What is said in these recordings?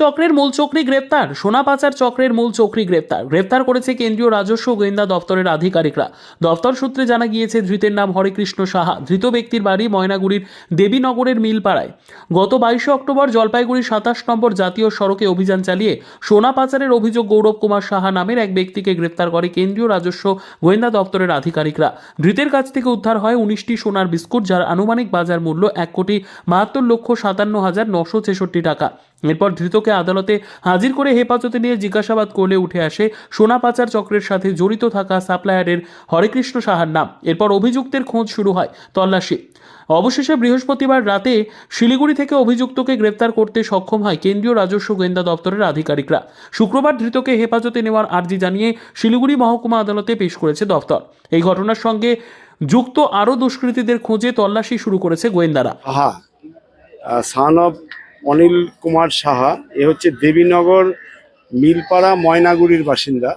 চক্রের মূল চক্রী গ্রেপ্তার। সোনা পাচার চক্রের মূল চক্রী গ্রেপ্তার। গ্রেপ্তার করেছে কেন্দ্রীয় রাজস্ব গোয়েন্দা দপ্তরের আধিকারিকরা। দপ্তর সূত্রে জানা গিয়েছে, ধৃতের নাম হরেকৃষ্ণ সাহা। ধৃত ব্যক্তির বাড়ি ময়নাগুড়ির দেবীনগরের মিলপাড়ায়। গত বাইশে অক্টোবর জলপাইগুড়ি সাতাশ নম্বর জাতীয় সড়কে অভিযান চালিয়ে সোনা পাচারের অভিযোগ গৌরব কুমার সাহা নামের এক ব্যক্তিকে গ্রেপ্তার করে কেন্দ্রীয় রাজস্ব গোয়েন্দা দপ্তরের আধিকারিকরা। ধৃতের কাছ থেকে উদ্ধার হয় উনিশটি সোনার বিস্কুট, যার আনুমানিক বাজার মূল্য এক কোটি বাহাত্তর লক্ষ সাতান্ন হাজার নশো ছেষট্টি টাকা। এরপর ধৃতকে আদালতে হাজির করে হেফাজতে নিয়ে জিজ্ঞাসাবাদ করলে উঠে আসে সোনা পাচার চক্রের সাথে জড়িত থাকা সাপ্লায়ারের হরেকৃষ্ণ সাহার নাম। এরপর অভিযুক্তের খোঁজ শুরু হয় তল্লাশি। অবশেষে বৃহস্পতিবার রাতে শিলিগুড়ি থেকে অভিযুক্তকে গ্রেপ্তার করতে সক্ষম হয় কেন্দ্রীয় রাজস্ব গোয়েন্দা দপ্তরের আধিকারিকরা। শুক্রবার ধৃতকে হেফাজতে নেওয়ার আর্জি জানিয়ে শিলিগুড়ি মহকুমা আদালতে পেশ করেছে দপ্তর এই ঘটনার সঙ্গে যুক্ত আরও দুষ্কৃতীদের খোঁজে তল্লাশি শুরু করেছে গোয়েন্দারা। অনিল কুমার সাহা, এ হচ্ছে দেবীনগর মিলপাড়া ময়নাগুড়ির বাসিন্দা।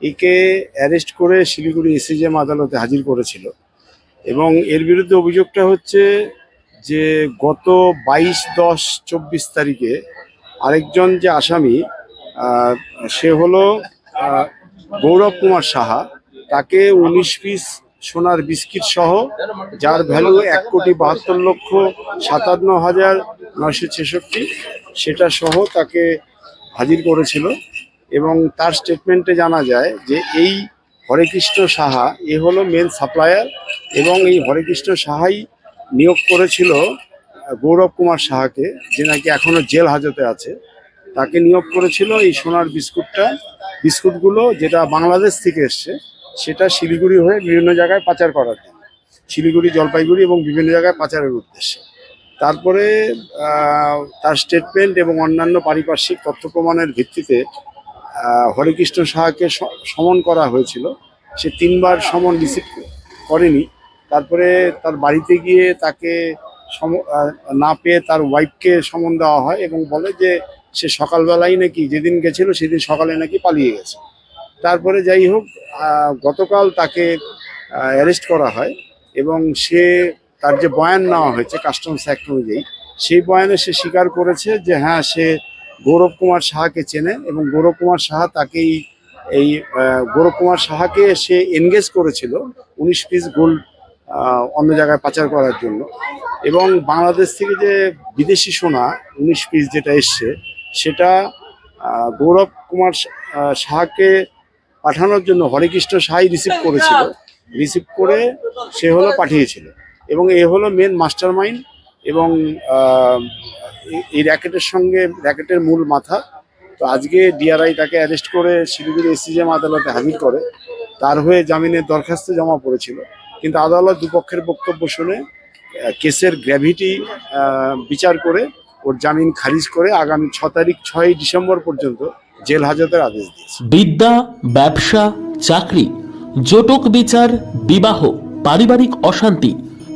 একে অ্যারেস্ট করে শিলিগুড়ি এসিজেম আদালতে হাজির করেছিল। এবং এর বিরুদ্ধে অভিযোগটা হচ্ছে যে গত বাইশ দশ চব্বিশ তারিখে আরেকজন যে আসামি সে হলো গৌরব কুমার সাহা। তাকে উনিশ পিস সোনার বিস্কিট সহ, যার ভ্যালু এক কোটি বাহাত্তর লক্ষ সাতান্ন হাজার নয়শো ছেষট্টি, সেটা সহ তাকে হাজির করেছিল এবং তার স্টেটমেন্টে জানা যায় যে এই হরেকৃষ্ণ সাহা, এ হলো মেন সাপ্লায়ার এবং এই হরেকৃষ্ণ সাহাই নিয়োগ করেছিল গৌরব কুমার সাহাকে, যে নাকি এখনও জেল হাজতে আছে। তাকে নিয়োগ করেছিল এই সোনার বিস্কুটটা, বিস্কুটগুলো যেটা বাংলাদেশ থেকে এসছে, সেটা শিলিগুড়ি হয়ে বিভিন্ন জায়গায় পাচার করার জন্য। শিলিগুড়ি, জলপাইগুড়ি এবং বিভিন্ন জায়গায় পাচারের উদ্দেশ্যে। তারপরে তার স্টেটমেন্ট এবং অন্যান্য পারিপার্শ্বিক তথ্য প্রমাণের ভিত্তিতে হরেকৃষ্ণ সাহাকে সমন করা হয়েছিল। সে তিনবার সমন রিসিভ করেনি। তারপরে তার বাড়িতে গিয়ে তাকে সম- না পেয়ে তার ওয়াইফকে সমন দেওয়া হয় এবং বলে যে, সে সকালবেলাই নাকি যেদিন গেছিল সেদিন সকালে নাকি পালিয়ে গেছে। তারপরে যাই হোক গতকাল তাকে অ্যারেস্ট করা হয় এবং সে তার যে বয়ান নেওয়া হয়েছে কাস্টমস অ্যাক্ট অনুযায়ী, সেই বয়ানে সে স্বীকার করেছে যে হ্যাঁ সে গৌরব কুমার সাহাকে চেনে এবং গৌরব কুমার সাহা তাকেই এই গৌরব কুমার সাহাকে সে এনগেজ করেছিল উনিশ পিস গোল্ড অন্য জায়গায় পাচার করার জন্য। এবং বাংলাদেশ থেকে যে বিদেশি সোনা উনিশ পিস যেটা এসছে, সেটা গৌরব কুমার সাহাকে পাঠানোর জন্য হরেকৃষ্ণ সাহাই রিসিভ করেছিল। রিসিভ করে সে হলো পাঠিয়েছিল। এবং এ হলো মেন মাস্টার মাইন্ড এবং এই- র্যাকেটের সঙ্গে র্যাকেটের মূল মাথা। তো আজকে ডিআরআই তাকে অ্যারেস্ট করে শিলিগুড়ি এসিজেম আদালতে হাজির করে। তার হয়ে জামিনের দরখাস্ত জমা পড়েছিল। কিন্তু আদালত দুপক্ষের বক্তব্য শুনে কেসের গ্র্যাভিটি বিচার করে ওর জামিন খারিজ করে আগামী ছ তারিখ ছয়ই ডিসেম্বর পর্যন্ত জেল হাজতের আদেশ দিয়েছে। বিদ্যা, ব্যবসা, চাকরি, জটক বিচার, বিবাহ, পারিবারিক অশান্তি